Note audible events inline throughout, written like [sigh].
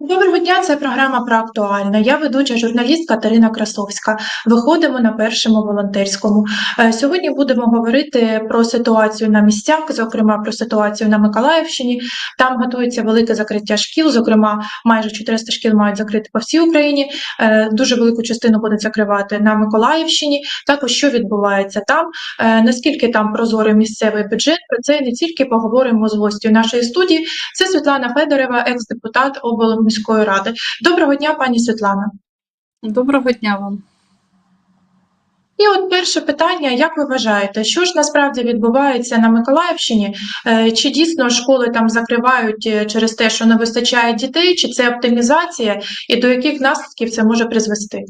Доброго дня, це програма про актуальне. Я ведуча журналістка Катерина Красовська. Виходимо на першому волонтерському. Е, Сьогодні будемо говорити про ситуацію на місцях, зокрема про ситуацію на Миколаївщині. Там готується велике закриття шкіл. Зокрема, майже 400 шкіл мають закрити по всій Україні. Е, Дуже велику частину будуть закривати на Миколаївщині. Також що відбувається там, е, наскільки там прозорий місцевий бюджет. Про це не тільки поговоримо з гостю нашої студії. Це Світлана Федорева, екс-депутат облміської ради. Доброго дня, пані Світлана. Доброго дня вам. І от перше питання: як ви вважаєте, що ж насправді відбувається на Миколаївщині? Е, Чи дійсно школи там закривають е, через те, що не вистачає дітей, чи це оптимізація, і до яких наслідків це може призвести?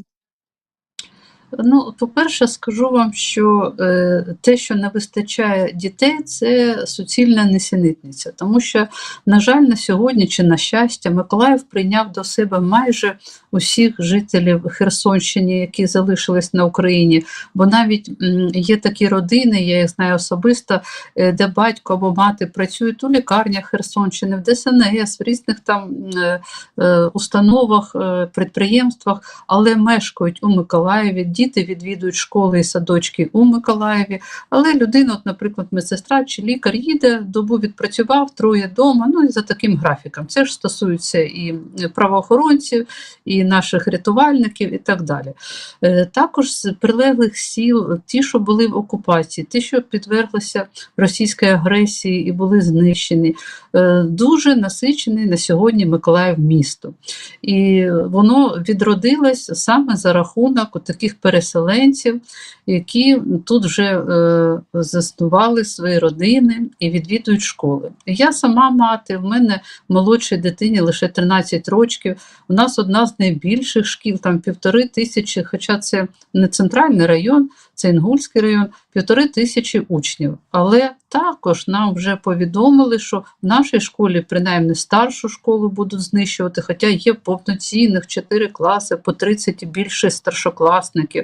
Ну, по-перше, скажу вам, що е, те, що не вистачає дітей, це суцільна несенітниця. Тому що, на жаль, на сьогодні чи на щастя, Миколаїв прийняв до себе майже усіх жителів Херсонщини, які залишились на Україні. Бо навіть м, є такі родини, я їх знаю особисто, е, де батько або мати працюють у лікарнях Херсонщини, в ДСНС, в різних там е, е, установах, е, підприємствах, але мешкають у Миколаєві. Діти відвідують школи і садочки у Миколаєві. Але людина, от, наприклад, медсестра чи лікар їде, добу відпрацював, троє вдома, ну і за таким графіком. Це ж стосується і правоохоронців, і наших рятувальників, і так далі. Е, Також з прилеглих сіл, ті, що були в окупації, ті, що підверглися російській агресії і були знищені, е, дуже насичений на сьогодні Миколаїв місто. І воно відродилось саме за рахунок таких переселенців, які тут вже е, заснували свої родини і відвідують школи. Я сама мати, в мене молодшій дитині лише 13 років. У нас одна з найбільших шкіл, там півтори тисячі, хоча це не центральний район, це Інгульський район, півтори тисячі учнів. Але також нам вже повідомили, що в нашій школі принаймні старшу школу будуть знищувати, хоча є повноцінних 4 класи, по 30 і більше старшокласників.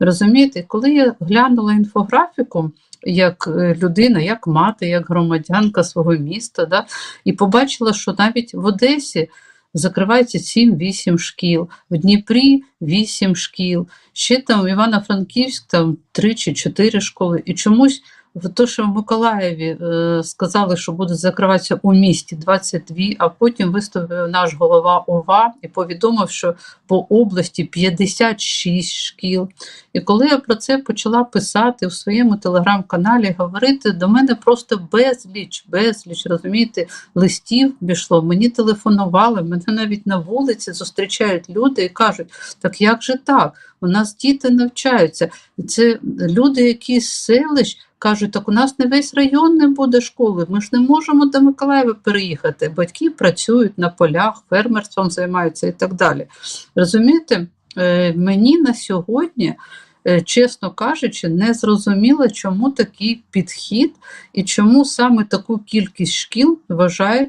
Розумієте, коли я глянула інфографіку, як е, людина, як мати, як громадянка свого міста, да, і побачила, що навіть в Одесі закривається 7-8 шкіл, в Дніпрі 8 шкіл, ще там в Івано-Франківськ там 3 чи 4 школи. І чомусь в те, що в Миколаєві е, сказали, що будуть закриватися у місті 22, а потім виступив наш голова ОВА і повідомив, що по області 56 шкіл. І коли я про це почала писати в своєму телеграм-каналі, говорити, до мене просто безліч, безліч, розумієте, листів пішло. Мені телефонували, мене навіть на вулиці зустрічають люди і кажуть, так як же так? У нас діти навчаються. Це люди, які з селищ кажуть, так у нас не весь район не буде школи. Ми ж не можемо до Миколаєва переїхати. Батьки працюють на полях, фермерством займаються і так далі. Розумієте, Е, мені на сьогодні. е, Чесно кажучи, не зрозуміло, чому такий підхід і чому саме таку кількість шкіл вважають,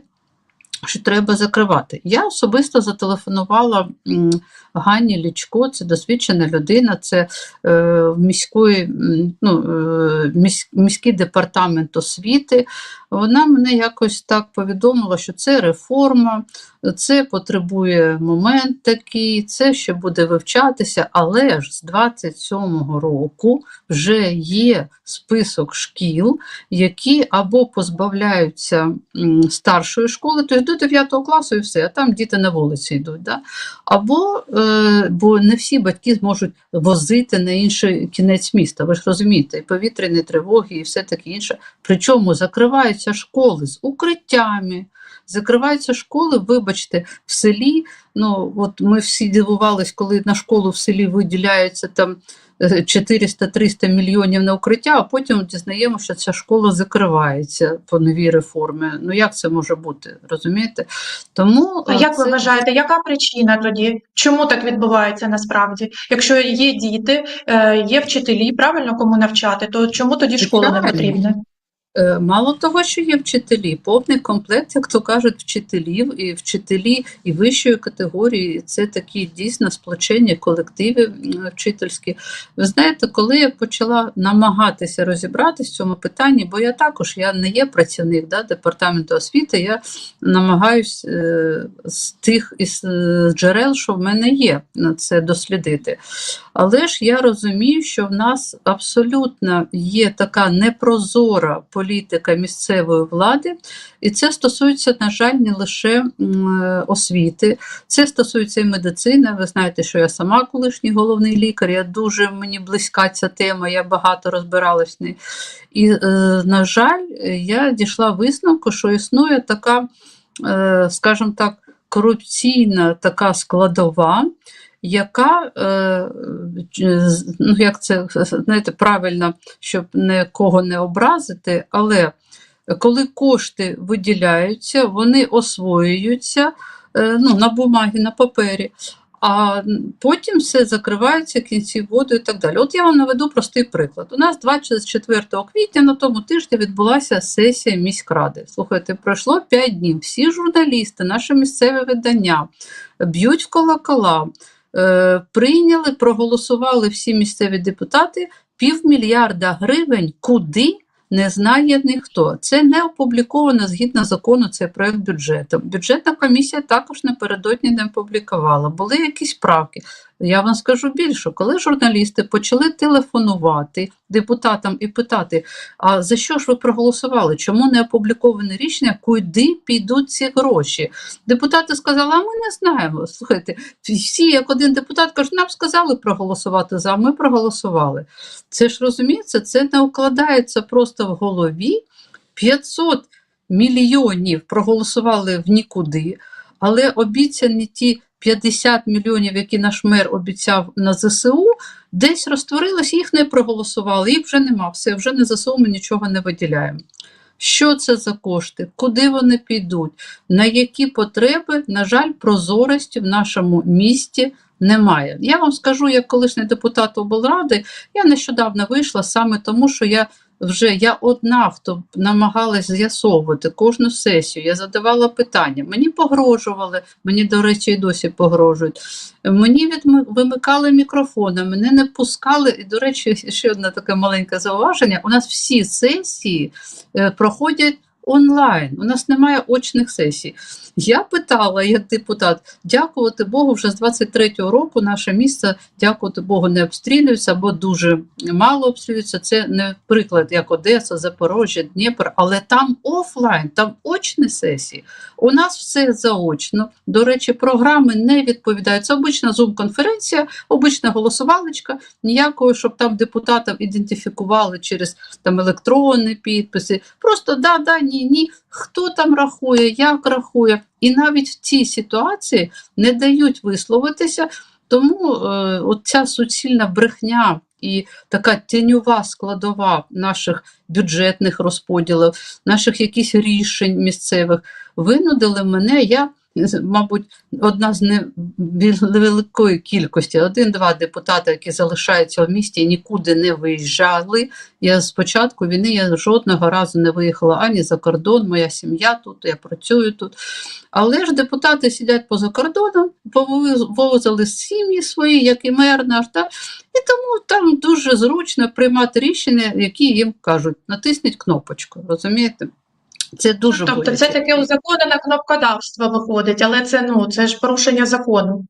що треба закривати. Я особисто зателефонувала Ганні Лічко, це досвідчена людина, це е, міської, ну, е, місь, міський департамент освіти. Вона мене якось так повідомила, що це реформа, це потребує момент такий, це ще буде вивчатися, але ж з 27-го року вже є список шкіл, які або позбавляються старшої школи, тобто до 9 класу і все, а там діти на вулиці йдуть. Да? Або, е, бо не всі батьки зможуть возити на інший кінець міста, ви ж розумієте, і повітряні тривоги, і все таке інше. Причому закриваються школи з укриттями, закриваються школи, вибачте, в селі. Ну, от ми всі дивувались, коли на школу в селі виділяється там 400-300 мільйонів на укриття, а потім дізнаємо, що ця школа закривається по новій реформі. Ну як це може бути? Розумієте? Тому А як як ви вважаєте, яка причина тоді? Чому так відбувається насправді? Якщо є діти, е, є вчителі, правильно кому навчати, то чому тоді школа не потрібна? Е, Мало того, що є вчителі, повний комплект, як то кажуть, вчителів і вчителі і вищої категорії. Це такі дійсно сплочені колективи вчительські. Ви знаєте, коли я почала намагатися розібратися в цьому питанні, бо я також я не є працівник да, департаменту освіти, я намагаюсь е, з тих із е, джерел, що в мене є, на це дослідити. Але ж я розумію, що в нас абсолютно є така непрозора політика місцевої влади, і це стосується, на жаль, не лише освіти, це стосується і медицини. Ви знаєте, що я сама колишній головний лікар, я дуже мені близька ця тема, я багато розбиралась в ній. І, е, на жаль, я дійшла висновку, що існує така, е, скажімо так, корупційна така складова, яка, е, ну як це знаєте, правильно, щоб нікого не образити, але коли кошти виділяються, вони освоюються е, ну, на бумагі, на папері, а потім все закривається кінціводою і так далі. От я вам наведу простий приклад. У нас 24 квітня на тому тижні відбулася сесія міськради. Слухайте, пройшло 5 днів. Всі журналісти, наше місцеве видання б'ють в колокола. Е, Прийняли, проголосували всі місцеві депутати півмільярда гривень. Куди? Не знає ніхто. Це не опубліковано згідно закону цей проект бюджету. Бюджетна комісія також напередодні не опублікувала. Були якісь правки. Я вам скажу більше, коли журналісти почали телефонувати депутатам і питати, а за що ж ви проголосували? Чому не опубліковане рішення, куди підуть ці гроші? Депутати сказали, а ми не знаємо. Слухайте, всі, як один депутат, кажуть, нам сказали проголосувати за, ми проголосували. Це ж розуміється, це не укладається просто в голові. 500 мільйонів проголосували в нікуди, але обіцяні ті 50 мільйонів, які наш мер обіцяв на ЗСУ, десь розтворилось, їх не проголосували, їх вже нема, все, вже не ЗСУ ми нічого не виділяємо. Що це за кошти? Куди вони підуть? На які потреби, на жаль, прозорості в нашому місті немає. Я вам скажу, як колишній депутат облради, я нещодавно вийшла саме тому, що я вже я одна, намагалась з'ясовувати кожну сесію. Я задавала питання. Мені погрожували, мені, до речі, і досі погрожують. Мені відми- вимикали мікрофони, мене не пускали. І, до речі, ще одне таке маленьке зауваження: у нас всі сесії е, проходять. Онлайн, у нас немає очних сесій. Я питала як депутат, дякувати Богу, вже з 23-го року наше місце, дякувати Богу, не обстрілюється або дуже мало обстрілюється. Це не приклад як Одеса, Запорожжя, Дніпр, але там офлайн, там очні сесії. У нас все заочно. До речі, програми не відповідають. Це обична зум-конференція, обична голосувалочка, ніякого, щоб там депутатів ідентифікували через там електронні підписи. Просто да, да, ні, ні. ні, Хто там рахує, як рахує. І навіть в цій ситуації не дають висловитися. Тому е, от суцільна брехня і така тіньова складова наших бюджетних розподілів, наших якихось рішень місцевих винудили мене. Я, мабуть, одна з невеликої кількості, один-два депутати, які залишаються в місті нікуди не виїжджали. Я з початку війни я жодного разу не виїхала ані за кордон, моя сім'я тут, я працюю тут. Але ж депутати сидять поза кордоном, повозили сім'ї свої, як і мер наш, та, і тому там дуже зручно приймати рішення, які їм кажуть, натисніть кнопочку. Розумієте? Це дуже Тобто боляче. це таке узаконене кнопкодавство виходить, але це ну це ж порушення закону.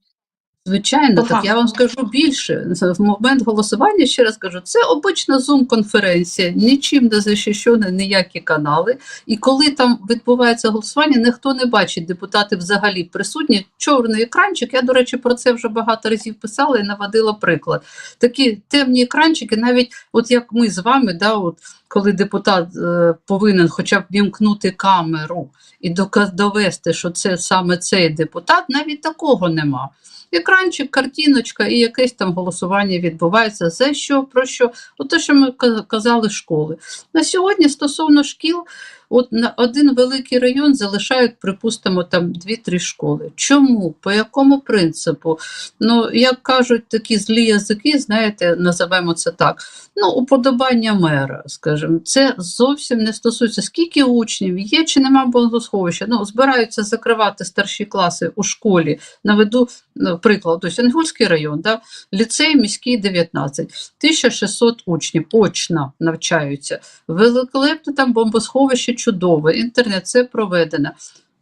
Звичайно, По так я вам скажу більше. В момент голосування, ще раз кажу, це обична зум-конференція, нічим не захищені ніякі канали. І коли там відбувається голосування, ніхто не бачить депутати взагалі присутні. Чорний екранчик. Я, до речі, про це вже багато разів писала і наводила приклад. Такі темні екранчики, навіть от як ми з вами, да, от, коли депутат е, повинен хоча б вімкнути камеру і довести, що це саме цей депутат, навіть такого нема. Екранчик, картиночка і якесь там голосування відбувається. За що, про що? От те, що ми казали школи. На сьогодні стосовно шкіл, От на один великий район залишають, припустимо, там 2-3 школи. Чому? По якому принципу? Ну, як кажуть такі злі язики, знаєте, називаємо це так. Ну, уподобання мера, скажімо, це зовсім не стосується, скільки учнів є чи нема бомбосховища. Ну, збираються закривати старші класи у школі. Наведу ну, приклад, ось Інгульський район, да? ліцей міський 19, 1600 учнів очно навчаються. Великолепне там бомбосховище чудове, інтернет, все проведено.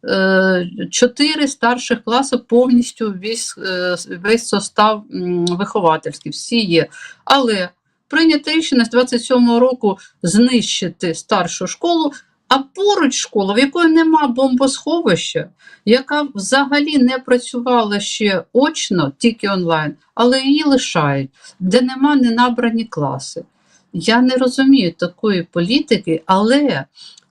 Е, Чотири старших класи повністю весь, е, весь состав виховательський, всі є. Але прийнято рішення з 27-го року знищити старшу школу, а поруч школа, в якої нема бомбосховища, яка взагалі не працювала ще очно, тільки онлайн, але її лишають, де нема ненабрані класи. Я не розумію такої політики, але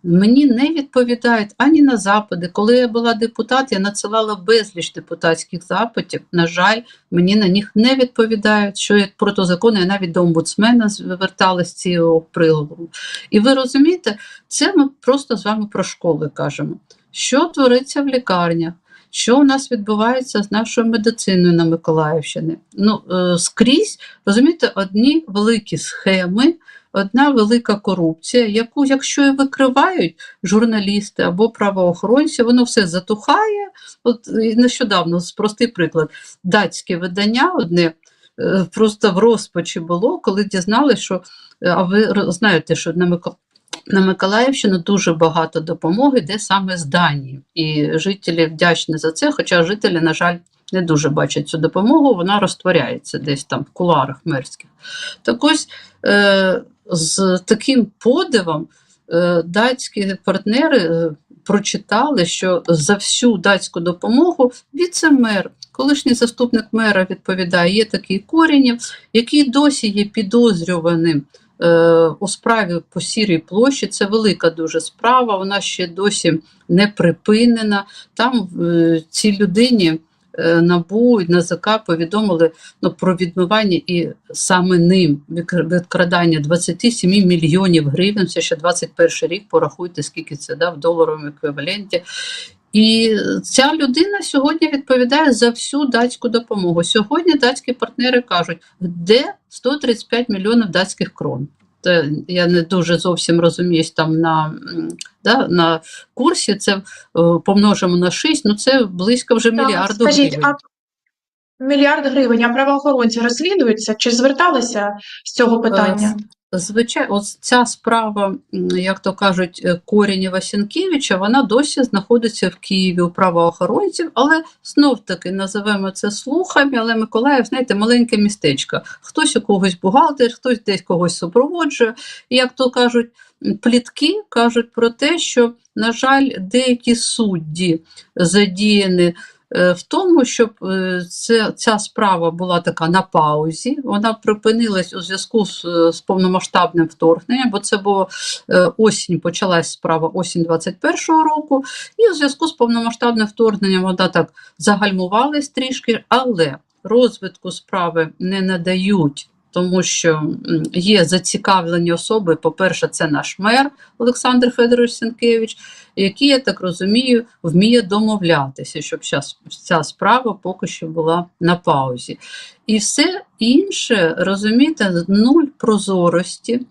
мені не відповідають ані на запити. Коли я була депутат, я надсилала безліч депутатських запитів. На жаль, мені на них не відповідають, що є протизаконно, я навіть до омбудсмена зверталася з цього приговору. І ви розумієте, це ми просто з вами про школи кажемо. Що твориться в лікарнях? Що у нас відбувається з нашою медициною на Миколаївщині? Ну, е, скрізь, розумієте, одні великі схеми, одна велика корупція, яку, якщо і викривають журналісти або правоохоронці, воно все затухає. От нещодавно, простий приклад, датське видання одне е, просто в розпачі було, коли дізналися, що а ви знаєте, що на Миколаївщині на Миколаївщину дуже багато допомоги, де саме з Данії. І жителі вдячні за це, хоча жителі, на жаль, не дуже бачать цю допомогу, вона розтворяється десь там в куларах мерських. Так ось е, з таким подивом е, датські партнери е, прочитали, що за всю датську допомогу віце-мер, колишній заступник мера відповідає, є такий Корінєв, який досі є підозрюваним у справі по сірій площі. Це велика дуже справа, вона ще досі не припинена. Там е, цій людині е, НАБУ і НАЗК повідомили ну, про відмивання і саме ним відкрадання 27 мільйонів гривень. Це ще 21 рік. Порахуйте, скільки це да, в доларовому еквіваленті. І ця людина сьогодні відповідає за всю датську допомогу. Сьогодні датські партнери кажуть, де 135 мільйонів датських крон. Це я не дуже зовсім розуміюсь там на, да, на курсі. Це е, помножимо на 6, ну це близько вже мільярду Скажіть, гривень. а мільярд гривень, а правоохоронці розслідуються чи зверталися з цього питання? Звичайно, ця справа, як то кажуть, е, Корінєва Сінкевича, вона досі знаходиться в Києві у правоохоронців, але знов таки називаємо це слухами. Але Миколаїв, знаєте, маленьке містечко. Хтось у когось бухгалтер, хтось десь когось супроводжує. І як то кажуть, плітки кажуть про те, що, на жаль, деякі судді задіяні в тому, щоб е, це, ця справа була така на паузі, вона припинилась у зв'язку з, е, з повномасштабним вторгненням, бо це було е, осінь, почалась справа осінь 21-го року, і у зв'язку з повномасштабним вторгненням вона так загальмувалась трішки, але розвитку справи не надають. Тому що є зацікавлені особи. По-перше, це наш мер Олександр Федорович Сенкевич, який, я так розумію, вміє домовлятися, щоб ця, справа поки що була на паузі. І все інше, розумієте, нуль прозорості,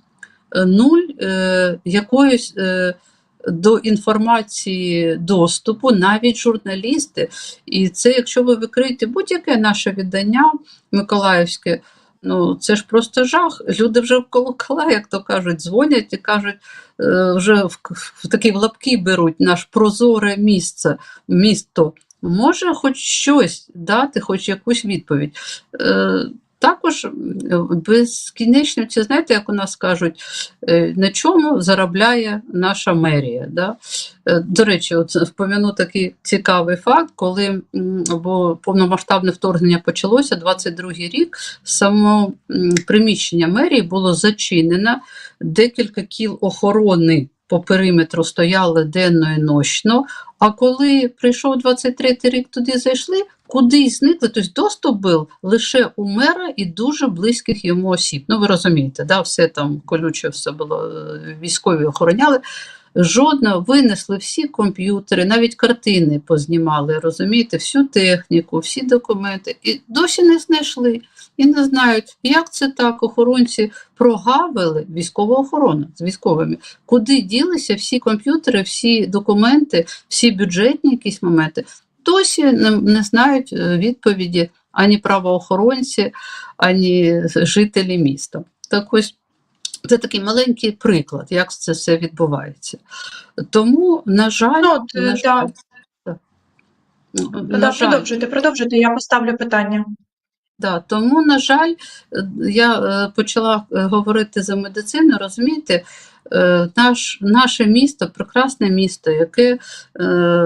е, нуль е, якоїсь. Е, до інформації доступу навіть журналісти. І це, якщо ви викриєте будь-яке наше видання Миколаївське, ну це ж просто жах. Люди вже в колокола, як то кажуть, дзвонять і кажуть, е, вже в, в такі в лапки беруть наш прозоре місце, місто. Може, хоч щось дати, хоч якусь відповідь. Е, також безкінечно, це знаєте, як у нас кажуть, е, на чому заробляє наша мерія. Да? Е, До речі, от впомяну такий цікавий факт, коли бо повномасштабне вторгнення почалося, 22-й рік, само приміщення мерії було зачинено, декілька кіл охорони по периметру стояли денно і нощно. А коли прийшов 23-й рік, туди зайшли, кудись зникли. Тобто доступ був лише у мера і дуже близьких йому осіб. Ну, ви розумієте, да, все там колюче, все було е, військові охороняли. Жодно винесли всі комп'ютери, навіть картини познімали, розумієте, всю техніку, всі документи, і досі не знайшли. І не знають, як це так. Охоронці прогавили військову охорону з військовими, куди ділися всі комп'ютери, всі документи, всі бюджетні якісь моменти. Досі не, не знають е, відповіді ані правоохоронці, ані жителі міста. Так ось це такий маленький приклад, як це все відбувається. Тому, на жаль, Ну, на е, жаль, да. на Да, жаль, продовжуйте, продовжуйте, я поставлю питання. Да, тому, на жаль, е, я е, почала говорити за медицину, розумієте, наш, наше місто, прекрасне місто, яке е,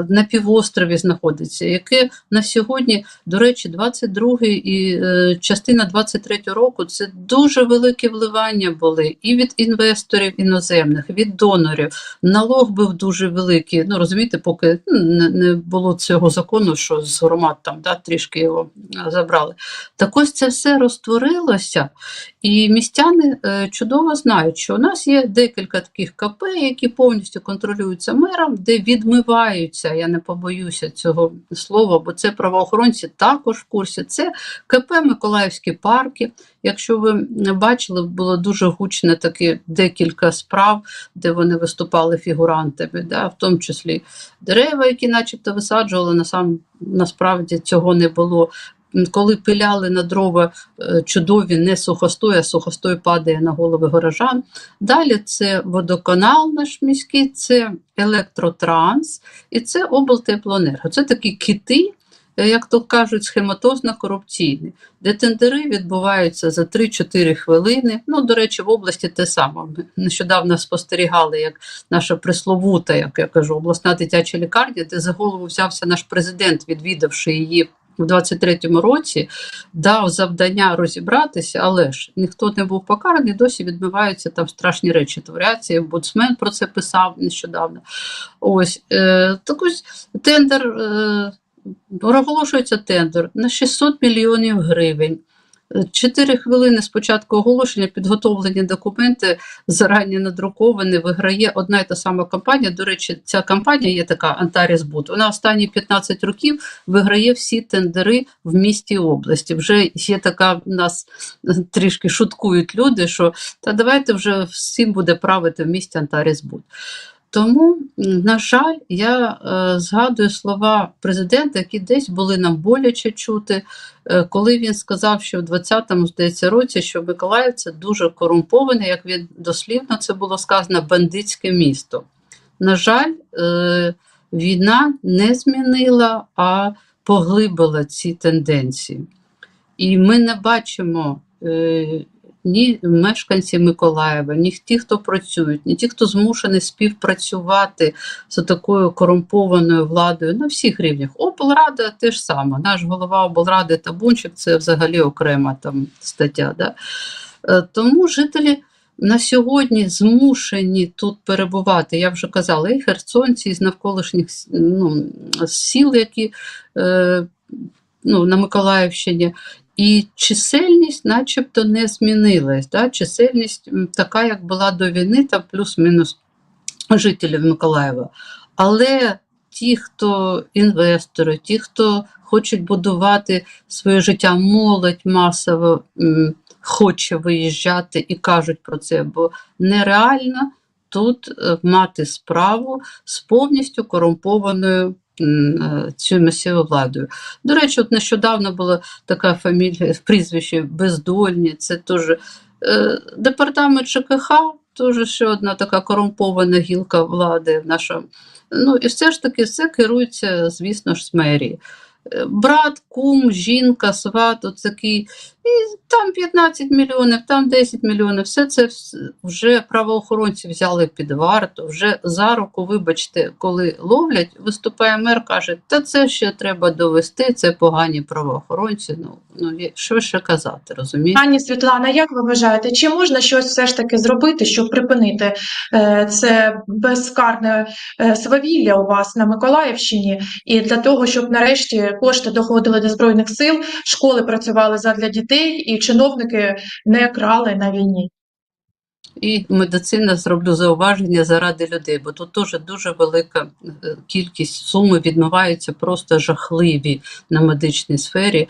на півострові знаходиться, яке на сьогодні, до речі, 22 і е, частина 23 року це дуже великі вливання були і від інвесторів іноземних, від донорів. Налог був дуже великий. Ну розумієте, поки ну, не, було цього закону, що з громад там да, трішки його е, забрали. Так ось це все розтворилося, і містяни е, чудово знають, що у нас є декілька таких КП, які повністю контролюються мером, де відмиваються, я не побоюся цього слова, бо це правоохоронці також в курсі. Це КП Миколаївські парки. Якщо ви не бачили, було дуже гучне такі декілька справ, де вони виступали фігурантами, да, в тому числі дерева, які начебто висаджували, насам, насправді цього не було. Коли пиляли на дрова е, чудові не сухостой, а сухостой падає на голови горожан. Далі це водоканал наш міський, це електротранс і це облтеплоенерго. Це такі кити, е, як то кажуть, схематозно-корупційні, де тендери відбуваються за 3-4 хвилини. Ну, до речі, в області те саме. Ми нещодавно спостерігали, як наша присловута, як я кажу, обласна дитяча лікарня, де за голову взявся наш президент, відвідавши її. У 23-му році дав завдання розібратися, але ж ніхто не був покараний, досі відбуваються там страшні речі. Творяться, омбудсмен про це писав нещодавно. Ось е, так ось тендер е, оголошується тендер на 600 мільйонів гривень. Чотири хвилини з початку оголошення підготовлені документи зарані надруковані, виграє одна і та сама компанія. До речі, ця компанія є така Антарісбуд. Вона останні 15 років виграє всі тендери в місті і області. Вже є така в нас трішки шуткують люди, що та давайте вже всім буде правити в місті Антарісбуд. Тому, на жаль, я е, згадую слова президента, які десь були нам боляче чути, е, коли він сказав, що в 20-му, здається, році, що Миколаїв це дуже корумповане, як він дослівно це було сказано, бандитське місто. На жаль, е, війна не змінила, а поглибила ці тенденції. І ми не бачимо ні мешканці Миколаєва, ні ті, хто працюють, ні ті, хто змушений співпрацювати з такою корумпованою владою на всіх рівнях. Облрада теж саме. Наш голова облради Табунчик це взагалі окрема там стаття. Да? Е, Тому жителі на сьогодні змушені тут перебувати. Я вже казала, і херсонці з навколишніх ну, сіл, які е, ну, на Миколаївщині. І чисельність начебто не змінилась. Да? Чисельність така, як була до війни, там плюс-мінус жителів Миколаєва. Але ті, хто інвестори, ті, хто хочуть будувати своє життя, молодь масово м, хоче виїжджати і кажуть про це, бо нереально тут е, мати справу з повністю корумпованою е, місцевою владою. До речі, от нещодавно була така фамілія, [laughs] прізвище Бездольні, це теж е, департамент ЖКХ, теж ще одна така корумпована гілка влади в нашому. Ну і все ж таки все керується, звісно ж, з мерії. Брат, кум, жінка, сват, от такий, і там 15 мільйонів, там 10 мільйонів. Все це вже правоохоронці взяли під варту. Вже за руку, вибачте, коли ловлять, виступає мер, каже, та це ще треба довести, це погані правоохоронці. Ну, ну що ще казати, розумієте? Пані Світлана, як ви вважаєте, чи можна щось все ж таки зробити, щоб припинити е, це безкарне е, свавілля у вас на Миколаївщині, і для того, щоб нарешті кошти доходили до збройних сил, школи працювали задля дітей, і чиновники не крали на війні? І медицина зроблю зауваження заради людей, бо тут теж дуже велика е, кількість суми відмиваються просто жахливі на медичній сфері.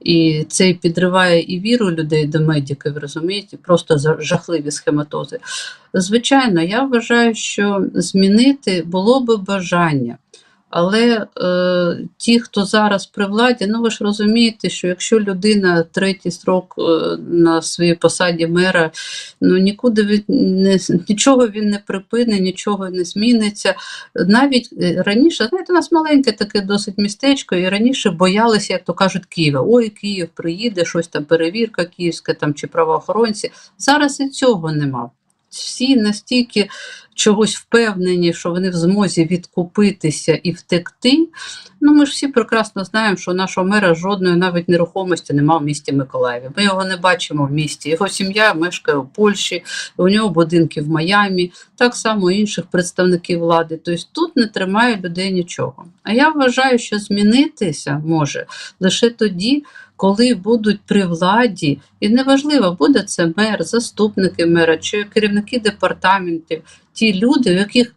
І це підриває і віру людей до медиків, розумієте, просто жахливі схематози. Звичайно, я вважаю, що змінити було би бажання. Але е, ті, хто зараз при владі, ну ви ж розумієте, що якщо людина третій строк е, на своїй посаді мера ну нікуди від не нічого він не припине, нічого не зміниться. Навіть е, раніше, знаєте, у нас маленьке таке досить містечко, і раніше боялися, як то кажуть, Києва. Ой, Київ приїде, щось там перевірка київська там чи правоохоронці. Зараз і цього нема. Всі настільки чогось впевнені, що вони в змозі відкупитися і втекти. Ну, ми ж всі прекрасно знаємо, що у нашого мера жодної навіть нерухомості немає в місті Миколаєві. Ми його не бачимо в місті. Його сім'я мешкає у Польщі, у нього будинки в Майамі, так само інших представників влади. Тобто тут не тримає людей нічого. А я вважаю, що змінитися може лише тоді, коли будуть при владі, і неважливо, буде це мер, заступники мера чи керівники департаментів, ті люди, у яких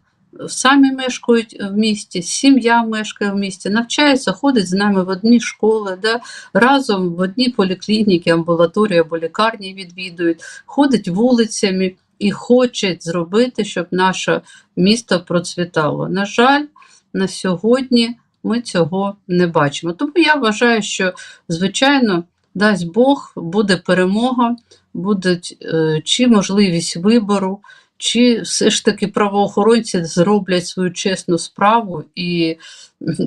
самі мешкають в місті, сім'я мешкає в місті, навчаються, ходять з нами в одні школи, да, разом в одні поліклініки, амбулаторії або лікарні відвідують, ходять вулицями і хочуть зробити, щоб наше місто процвітало. На жаль, на сьогодні ми цього не бачимо. Тому я вважаю, що звичайно. Дасть Бог, буде перемога, буде е, чи можливість вибору, чи все ж таки правоохоронці зроблять свою чесну справу і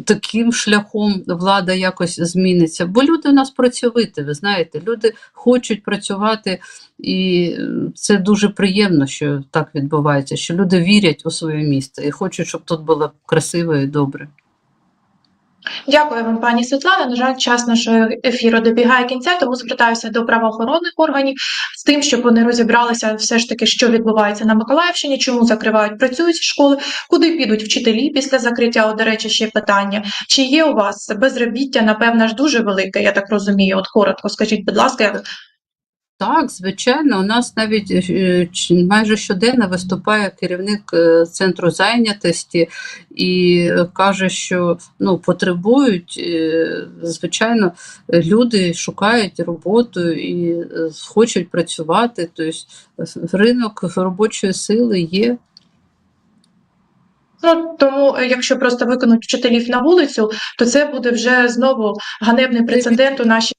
таким шляхом влада якось зміниться. Бо люди у нас працьовиті, ви знаєте, люди хочуть працювати, і це дуже приємно, що так відбувається, що люди вірять у своє місто і хочуть, щоб тут було красиво і добре. Дякую вам, пані Світлана. На жаль, час нашого ефіру добігає кінця, тому звертаюся до правоохоронних органів з тим, щоб вони розібралися все ж таки, що відбувається на Миколаївщині, чому закривають працюючі школи, куди підуть вчителі після закриття. От, до речі, ще питання. Чи є у вас безробіття, напевно ж, дуже велике, я так розумію. От коротко скажіть, будь ласка, Так, звичайно, у нас навіть е, майже щоденно виступає керівник е, центру зайнятості і каже, що ну, потребують, е, звичайно, люди шукають роботу і хочуть працювати. Тобто ринок робочої сили є. Ну тому, якщо просто виконуть вчителів на вулицю, то це буде вже знову ганебний прецедент у нашій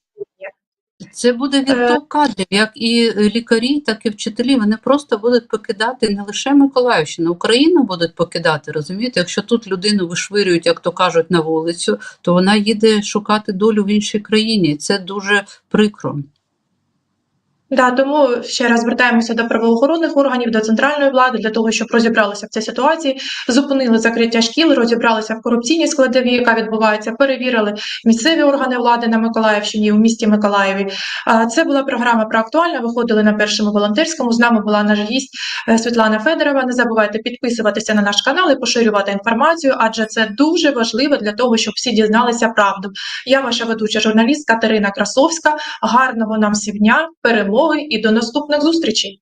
Це буде відток кадрів, як і лікарі, так і вчителі. Вони просто будуть покидати не лише Миколаївщину, Україну будуть покидати. Розумієте, якщо тут людину вишвирюють, як то кажуть, на вулицю, то вона їде шукати долю в іншій країні. І Це дуже прикро. Да, тому ще раз звертаємося до правоохоронних органів, до центральної влади для того, щоб розібралися в цій ситуації, зупинили закриття шкіл, розібралися в корупційній складові, яка відбувається, перевірили місцеві органи влади на Миколаївщині у місті Миколаєві. Це була програма про актуальне. Виходили на першому волонтерському. З нами була наш гість е, Світлана Федорова. Не забувайте підписуватися на наш канал і поширювати інформацію, адже це дуже важливо для того, щоб всі дізналися правду. Я ваша ведуча журналіст Катерина Красовська. Гарного нам всім дня, перемоги і до наступних зустрічей.